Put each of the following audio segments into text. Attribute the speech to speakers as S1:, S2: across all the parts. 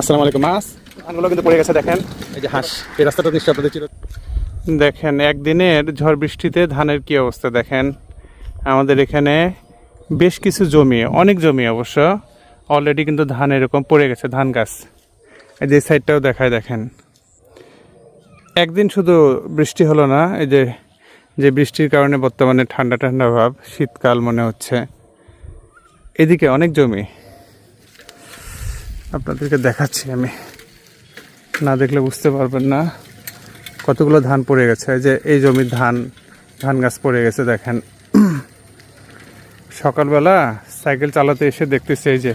S1: আসসালামু আলাইকুম মাছ ধানগুলো কিন্তু পড়ে গেছে দেখেন। এই যে হাঁস এই রাস্তাটা নিশ্চয় আপনাদের ছিল। দেখেন একদিনের ঝড় বৃষ্টিতে ধানের কি অবস্থা দেখেন। আমাদের এখানে বেশ কিছু জমি অনেক জমি অবশ্য অলরেডি কিন্তু ধান এরকম পড়ে গেছে ধান গাছ। এই যে সাইডটাও দেখায় দেখেন। একদিন শুধু বৃষ্টি হলো না এই যে যে বৃষ্টির কারণে বর্তমানে ঠান্ডা ঠান্ডা ভাব শীতকাল মনে হচ্ছে। এদিকে অনেক জমি আপনাদেরকে দেখাচ্ছি আমি। না দেখলে বুঝতে পারবেন না। কতগুলো ধান পড়ে গেছে। যে, এই জমির ধান ধান গাছ পড়ে গেছে, দেখেন। সকালবেলা সাইকেল চালাতে এসে দেখতেছি এই যে,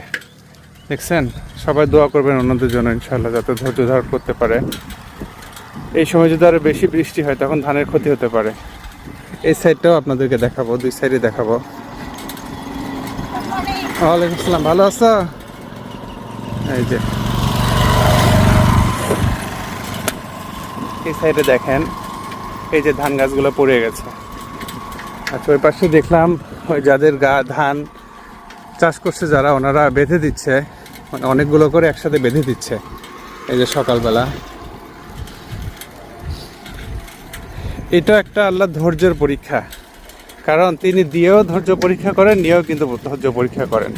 S1: দেখছেন? সবাই দোয়া করবেন অন্যদের জন্য ইনশাল্লাহ যাতে ধৈর্য ধারণ করতে পারে। এই সময় যদি আরও বেশি বৃষ্টি হয়, তখন ধানের ক্ষতি হতে পারে। এই সাইডটাও আপনাদেরকে দেখাবো, দুই সাইডে দেখাবো। ওয়ালাইকুম আসসালাম। ভালো আছো? এই যে। এই সাইডে দেখেন, এই যে ধান গাছগুলো পড়ে গেছে। আচ্ছা ওই পাশে দেখলাম, ওই যাদের গা ধান চাষ করছে যারা, ওনারা বেঁধে দিচ্ছে মানে অনেকগুলো করে একসাথে বেঁধে দিচ্ছে, এই যে সকালবেলা। এটা একটা আল্লাহ ধৈর্যের পরীক্ষা, কারণ তিনি দিয়েও ধৈর্য পরীক্ষা করেন, নিয়েও কিন্তু ধৈর্য পরীক্ষা করেন।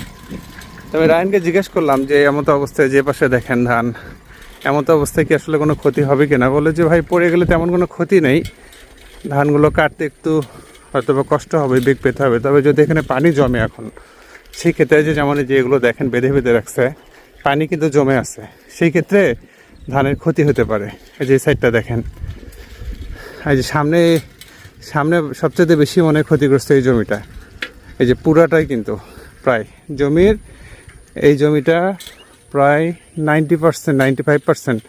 S1: তবে রায়নকে জিজ্ঞেস করলাম যে, এমতো অবস্থায় যে পাশে দেখেন ধান, এমতো অবস্থায় কি আসলে কোনো ক্ষতি হবে কিনা? বলে যে, ভাই, পড়ে গেলে তেমন কোনো ক্ষতি নেই। ধানগুলো কাটতে একটু হয়তো বা কষ্ট হবে, বেগ পেতে হবে। তবে যদি এখানে পানি জমে এখন, সেই ক্ষেত্রে যে যেমন এই যে এগুলো দেখেন, বেঁধে বেঁধে রাখছে, পানি কিন্তু জমে আছে। সেই ক্ষেত্রে ধানের ক্ষতি হতে পারে। এই যে সাইডটা দেখেন। এই যে সামনে সামনে সবচেয়ে বেশি মনে ক্ষতিগ্রস্ত এই জমিটা। এই যে পুরাটাই কিন্তু, প্রায়। জমির এই জমিটা প্রায় ninety percent ninety five percent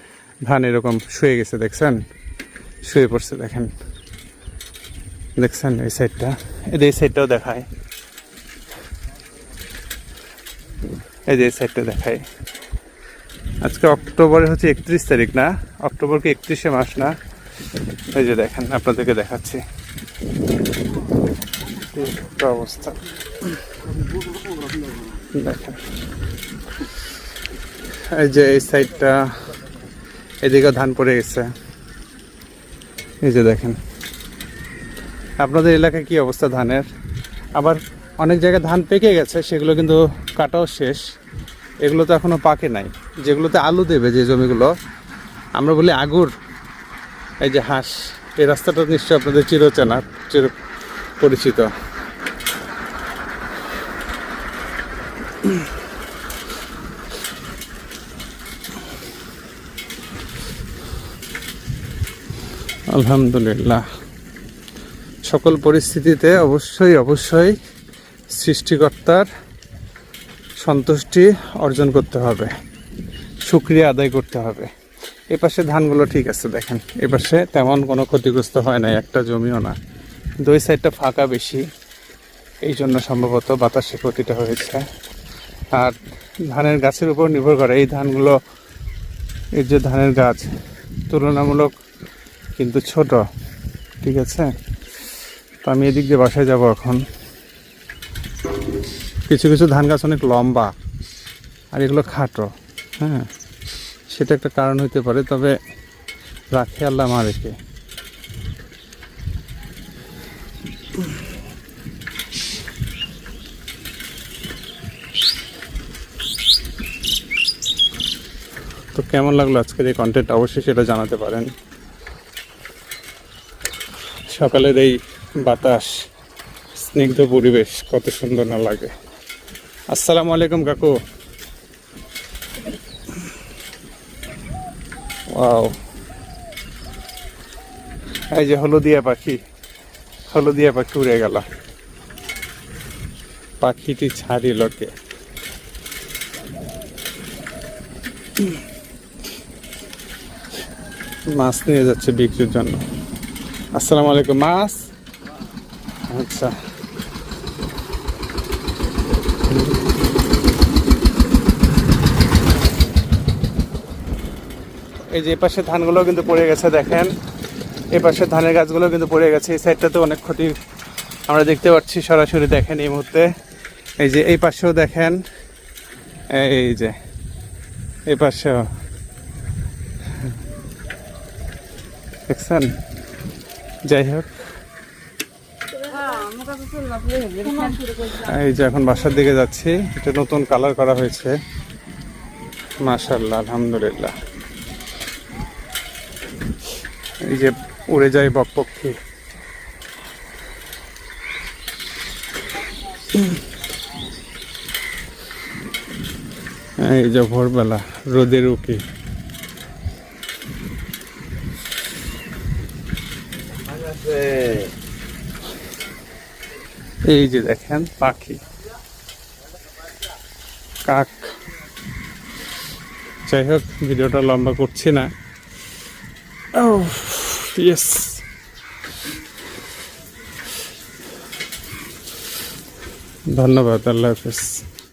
S1: ধান এরকম শুয়ে গেছে, দেখছেন? শুয়ে পড়ছে, দেখেন। দেখছেন এই সাইডটা এই এই সাইডটাও দেখায়। এই যে এই সাইডটা দেখায়। আজকে অক্টোবরে হচ্ছে একত্রিশ তারিখ না? অক্টোবর কি একত্রিশে মাস না? এই যে দেখেন, আপনাদেরকে দেখাচ্ছি। অবস্থা। এই যে এই সাইডটা এদিকে ধান পড়ে গেছে। এই যে দেখেন। আপনাদের এলাকায় কি অবস্থা ধানের? আবার অনেক জায়গায় ধান পেকে গেছে, সেগুলো কিন্তু কাটাও শেষ। এগুলো তো এখনও পাকে নাই। যেগুলোতে আলু দেবে যে জমিগুলো, আমরা বলি আগুর। এই যে হাঁস, এই রাস্তাটা নিশ্চয়ই আপনাদের চিরচেনা, চির পরিচিত। আলহামদুলিল্লাহ। সকল পরিস্থিতিতে অবশ্যই অবশ্যই সৃষ্টিকর্তার সন্তুষ্টি অর্জন করতে হবে, সুক্রিয়া আদায় করতে হবে। এ পাশে ধানগুলো ঠিক আছে, দেখেন। এ পাশে তেমন কোনো ক্ষতিগ্রস্ত হয় না একটা জমিও না। দুই সাইডটা ফাঁকা বেশি, এই জন্য সম্ভবত বাতাসে ক্ষতিটা হয়েছে। আর ধানের গাছের উপর নির্ভর করে, এই ধানগুলো, এই যে ধানের গাছ, তুলনামূলক কিন্তু ছোট, ঠিক আছে? তো আমি এদিক দিয়ে বাসায় যাব এখন। কিছু কিছু ধান গাছ অনেক লম্বা আর এগুলো খাটো হ্যাঁ? সেটা একটা কারণ হতে পারে, তবে রাখে আল্লাহ মা রেখে তো কেমন লাগল আজকের এই কন্টেন্ট অবশ্যই সেটা জানাতে পারেন। সকালের এই বাতাস, স্নিগ্ধ পরিবেশ কত সুন্দর না লাগে। আসসালামু আলাইকুম কাকু। ওয়াও। এই যে হলুদিয়া পাখি হলুদিয়া পাখি উড়ে গেল। পাখিটি ছাড়িল কে? মাছ নিয়ে যাচ্ছে বিক্রির জন্য। আসসালামু আলাইকুম মাছ। আচ্ছা। এই যে পাশে ধানগুলো কিন্তু পড়ে গেছে দেখেন। এই পাশে ধানের গাছগুলো কিন্তু পড়ে গেছে এই সাইডটাতে অনেক ক্ষতি আমরা দেখতে পাচ্ছি সরাসরি দেখেন এই মুহূর্তে। এই যে এই পাশেও দেখেন এই যে এই পাশেও। দেখছেন? যাই হোক। এই যে এখন বাসার দিকে যাচ্ছি। এটা নতুন কালার করা হয়েছে। মাশাল্লাহ আলহামদুলিল্লাহ। এই যে উড়ে যায় বকপক্ষী এই যে ভোরবেলা, রোদের উকি। এই যে দেখেন পাখি। কাক। যাই হোক ভিডিওটা লম্বা করছি না। ধন্যবাদ আল্লাহ হাফেজ।